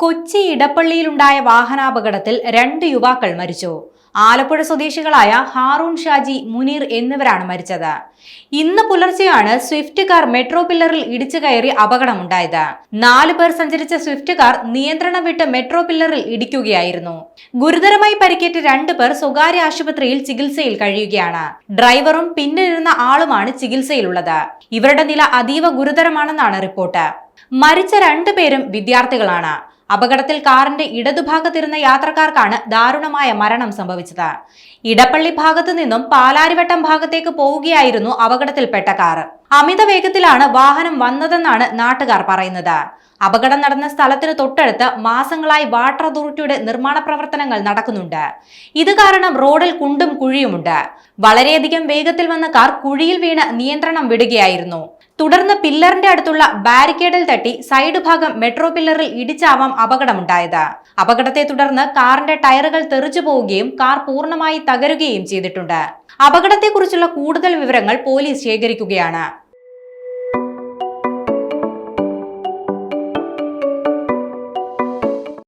കൊച്ചി ഇടപ്പള്ളിയിലുണ്ടായ വാഹനാപകടത്തിൽ രണ്ട് യുവാക്കൾ മരിച്ചു. ആലപ്പുഴ സ്വദേശികളായ ഹാറൂൺ ഷാജി മുനീർ എന്നിവരാണ് മരിച്ചത്. ഇന്ന് പുലർച്ചെയാണ് സ്വിഫ്റ്റ് കാർ മെട്രോ പില്ലറിൽ ഇടിച്ചു കയറി അപകടമുണ്ടായത്. നാല് പേർ സഞ്ചരിച്ച സ്വിഫ്റ്റ് കാർ നിയന്ത്രണം വിട്ട് മെട്രോ പില്ലറിൽ ഇടിക്കുകയായിരുന്നു. ഗുരുതരമായി പരിക്കേറ്റ രണ്ടു പേർ സ്വകാര്യ ആശുപത്രിയിൽ ചികിത്സയിൽ കഴിയുകയാണ്. ഡ്രൈവറും പിന്നിലിരുന്ന ആളുമാണ് ചികിത്സയിലുള്ളത്. ഇവരുടെ നില അതീവ ഗുരുതരമാണെന്നാണ് റിപ്പോർട്ട്. മരിച്ച രണ്ടുപേരും വിദ്യാർത്ഥികളാണ്. അപകടത്തിൽ കാറിന്റെ ഇടതുഭാഗത്തിരുന്ന യാത്രക്കാർക്കാണ് ദാരുണമായ മരണം സംഭവിച്ചത്. ഇടപ്പള്ളി ഭാഗത്തു നിന്നും പാലാരിവട്ടം ഭാഗത്തേക്ക് പോവുകയായിരുന്നു അപകടത്തിൽപ്പെട്ട കാർ. അമിത വേഗത്തിലാണ് വാഹനം വന്നതെന്നാണ് നാട്ടുകാർ പറയുന്നത്. അപകടം നടന്ന സ്ഥലത്തിന് തൊട്ടടുത്ത് മാസങ്ങളായി വാട്ടർ അതോറിറ്റിയുടെ നിർമ്മാണ പ്രവർത്തനങ്ങൾ നടക്കുന്നുണ്ട്. ഇത് കാരണം റോഡിൽ കുണ്ടും കുഴിയുമുണ്ട്. വളരെയധികം വേഗത്തിൽ വന്ന കാർ കുഴിയിൽ വീണ് നിയന്ത്രണം വിടുകയായിരുന്നു. തുടർന്ന് പില്ലറിന്റെ അടുത്തുള്ള ബാരിക്കേഡിൽ തട്ടി സൈഡ് ഭാഗം മെട്രോ പില്ലറിൽ ഇടിച്ചാവാം അപകടമുണ്ടായത്. അപകടത്തെ തുടർന്ന് കാറിന്റെ ടയറുകൾ തെറിച്ചു പോവുകയും കാർ പൂർണമായി തകരുകയും ചെയ്തിട്ടുണ്ട്. അപകടത്തെക്കുറിച്ചുള്ള കൂടുതൽ വിവരങ്ങൾ പോലീസ് ശേഖരിക്കുകയാണ്.